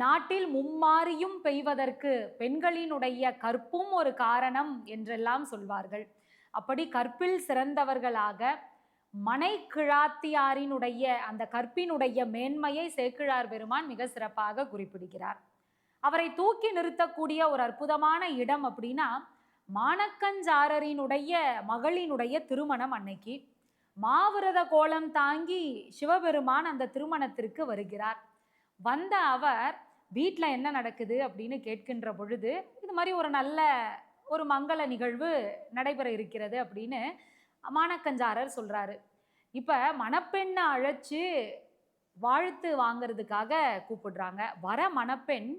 நாட்டில் மும்மாரியும் பெய்வதற்கு பெண்களினுடைய கற்பும் ஒரு காரணம் என்றெல்லாம் சொல்வார்கள். அப்படி கற்பில் சிறந்தவர்களாக மனை கிழாத்தியாரினுடைய அந்த கற்பினுடைய மேன்மையை சேக்கிழார் பெருமான் மிக சிறப்பாக குறிப்பிடுகிறார். அவரை தூக்கி நிறுத்தக்கூடிய ஒரு அற்புதமான இடம் அப்படின்னா மானக்கஞ்சாரரினுடைய மகளினுடைய திருமணம் அன்னைக்கு. மாவிரத கோலம் தாங்கி சிவபெருமான் அந்த திருமணத்திற்கு வருகிறார். வந்த அவர் வீட்டில் என்ன நடக்குது? அப்படின்னு கேட்கின்ற பொழுது இது மாதிரி ஒரு நல்ல ஒரு மங்கள நிகழ்வு நடைபெற இருக்கிறது அப்படின்னு மானக்கஞ்சாரர் சொல்கிறாரு இப்போ மணப்பெண்ணை அழைச்சு வாழ்த்து வாங்குறதுக்காக கூப்பிடுறாங்க. வர மணப்பெண்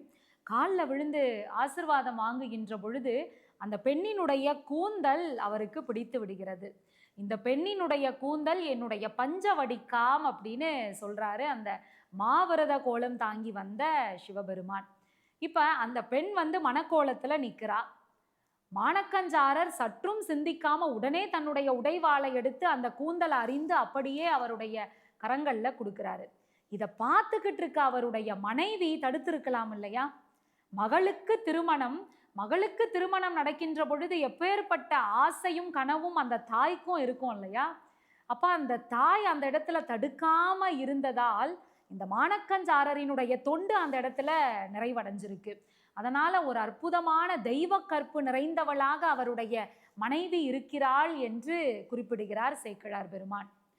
காலில் விழுந்து ஆசிர்வாதம் வாங்குகின்ற பொழுது அந்த பெண்ணினுடைய கூந்தல் அவருக்கு பிடித்து விடுகிறது. இந்த பெண்ணினுடைய கூந்தல் என்னுடைய பஞ்சவடிக்காம் அப்படின்னு சொல்றாரு. அந்த மாவிரத கோலம் தாங்கி வந்த சிவபெருமான். இப்ப அந்த பெண் வந்து மணக்கோலத்தில் நிற்கிறா மானக்கஞ்சாரர் சற்றும் சிந்திக்காம உடனே தன்னுடைய உடைவாளை எடுத்து அந்த கூந்தலை அறிந்து அப்படியே அவருடைய கரங்கள்ல கொடுக்கிறாரு. இதை பார்த்துக்கிட்டு இருக்க அவருடைய மனைவி தடுத்திருக்கலாம் இல்லையா? மகளுக்கு திருமணம் மகளுக்கு திருமணம் நடக்கின்ற பொழுது எப்பேற்பட்ட ஆசையும் கனவும் அந்த தாய்க்கும் இருக்கும் இல்லையா? அப்போ அந்த தாய் அந்த இடத்துல தடுக்காம இருந்ததால் இந்த மானக்கஞ்சாரரினுடைய தொண்டு அந்த இடத்துல நிறைவடைஞ்சிருக்கு. அதனால ஒரு அற்புதமான தெய்வ கற்பு நிறைந்தவளாக அவருடைய மனைவி இருக்கிறாள் என்று குறிப்பிடுகிறார் சேக்கிழார் பெருமான்.